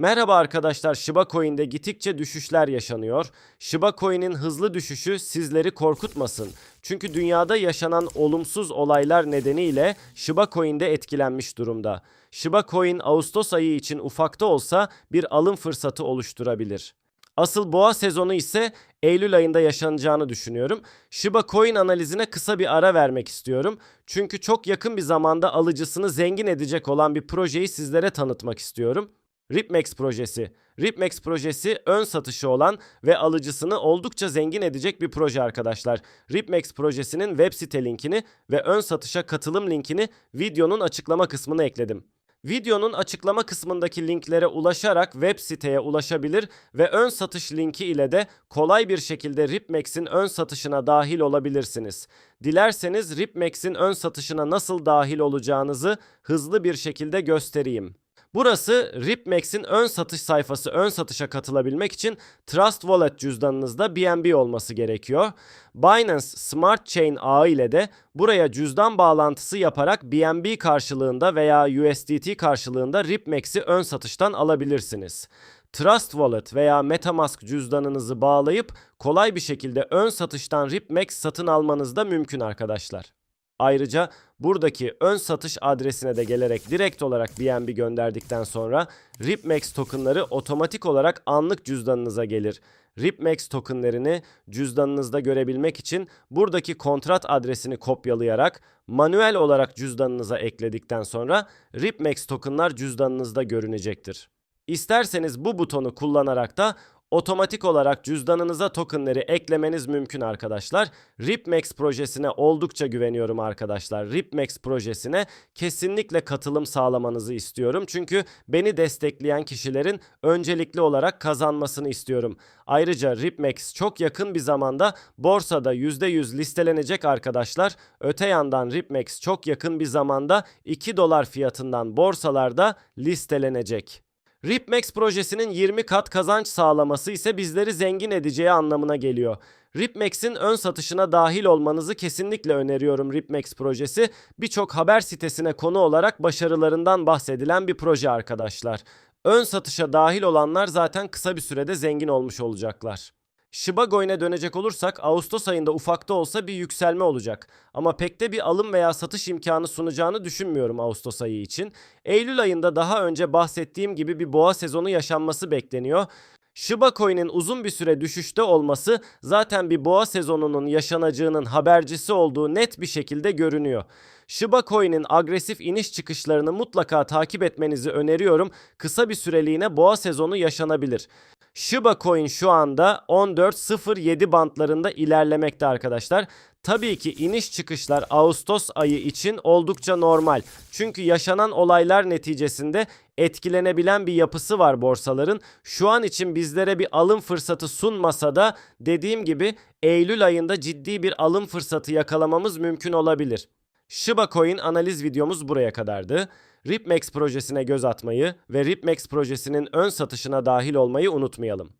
Merhaba arkadaşlar, Shiba Coin'de gittikçe düşüşler yaşanıyor. Shiba Coin'in hızlı düşüşü sizleri korkutmasın. Çünkü dünyada yaşanan olumsuz olaylar nedeniyle Shiba Coin'de etkilenmiş durumda. Shiba Coin Ağustos ayı için ufakta olsa bir alım fırsatı oluşturabilir. Asıl boğa sezonu ise Eylül ayında yaşanacağını düşünüyorum. Shiba Coin analizine kısa bir ara vermek istiyorum. Çünkü çok yakın bir zamanda alıcısını zengin edecek olan bir projeyi sizlere tanıtmak istiyorum. Ripmex projesi. Ripmex projesi ön satışı olan ve alıcısını oldukça zengin edecek bir proje arkadaşlar. Ripmex projesinin web site linkini ve ön satışa katılım linkini videonun açıklama kısmına ekledim. Videonun açıklama kısmındaki linklere ulaşarak web siteye ulaşabilir ve ön satış linki ile de kolay bir şekilde Ripmex'in ön satışına dahil olabilirsiniz. Dilerseniz Ripmex'in ön satışına nasıl dahil olacağınızı hızlı bir şekilde göstereyim. Burası Ripmex'in ön satış sayfası ön satışa katılabilmek için Trust Wallet cüzdanınızda BNB olması gerekiyor. Binance Smart Chain ağı ile de buraya cüzdan bağlantısı yaparak BNB karşılığında veya USDT karşılığında Ripmex'i ön satıştan alabilirsiniz. Trust Wallet veya MetaMask cüzdanınızı bağlayıp kolay bir şekilde ön satıştan Ripmex satın almanız da mümkün arkadaşlar. Ayrıca buradaki ön satış adresine de gelerek direkt olarak BNB gönderdikten sonra Ripmex tokenları otomatik olarak anlık cüzdanınıza gelir. Ripmex tokenlerini cüzdanınızda görebilmek için buradaki kontrat adresini kopyalayarak manuel olarak cüzdanınıza ekledikten sonra Ripmex tokenlar cüzdanınızda görünecektir. İsterseniz bu butonu kullanarak da otomatik olarak cüzdanınıza tokenleri eklemeniz mümkün arkadaşlar. Ripmex projesine oldukça güveniyorum arkadaşlar. Ripmex projesine kesinlikle katılım sağlamanızı istiyorum. Çünkü beni destekleyen kişilerin öncelikli olarak kazanmasını istiyorum. Ayrıca Ripmex çok yakın bir zamanda borsada %100 listelenecek arkadaşlar. Öte yandan Ripmex çok yakın bir zamanda 2 dolar fiyatından borsalarda listelenecek. Ripmex projesinin 20 kat kazanç sağlaması ise bizleri zengin edeceği anlamına geliyor. Ripmex'in ön satışına dahil olmanızı kesinlikle öneriyorum Ripmex projesi. Birçok haber sitesine konu olarak başarılarından bahsedilen bir proje arkadaşlar. Ön satışa dahil olanlar zaten kısa bir sürede zengin olmuş olacaklar. Shiba Coin'e dönecek olursak Ağustos ayında ufakta olsa bir yükselme olacak. Ama pek de bir alım veya satış imkanı sunacağını düşünmüyorum Ağustos ayı için. Eylül ayında daha önce bahsettiğim gibi bir boğa sezonu yaşanması bekleniyor. Shiba Coin'in uzun bir süre düşüşte olması zaten bir boğa sezonunun yaşanacağının habercisi olduğu net bir şekilde görünüyor. Shiba Coin'in agresif iniş çıkışlarını mutlaka takip etmenizi öneriyorum. Kısa bir süreliğine boğa sezonu yaşanabilir. Shiba Coin şu anda 14.07 bantlarında ilerlemekte arkadaşlar. Tabii ki iniş çıkışlar Ağustos ayı için oldukça normal. Çünkü yaşanan olaylar neticesinde etkilenebilen bir yapısı var borsaların. Şu an için bizlere bir alım fırsatı sunmasa da dediğim gibi Eylül ayında ciddi bir alım fırsatı yakalamamız mümkün olabilir. Shiba Coin analiz videomuz buraya kadardı. Ripmex projesine göz atmayı ve Ripmex projesinin ön satışına dahil olmayı unutmayalım.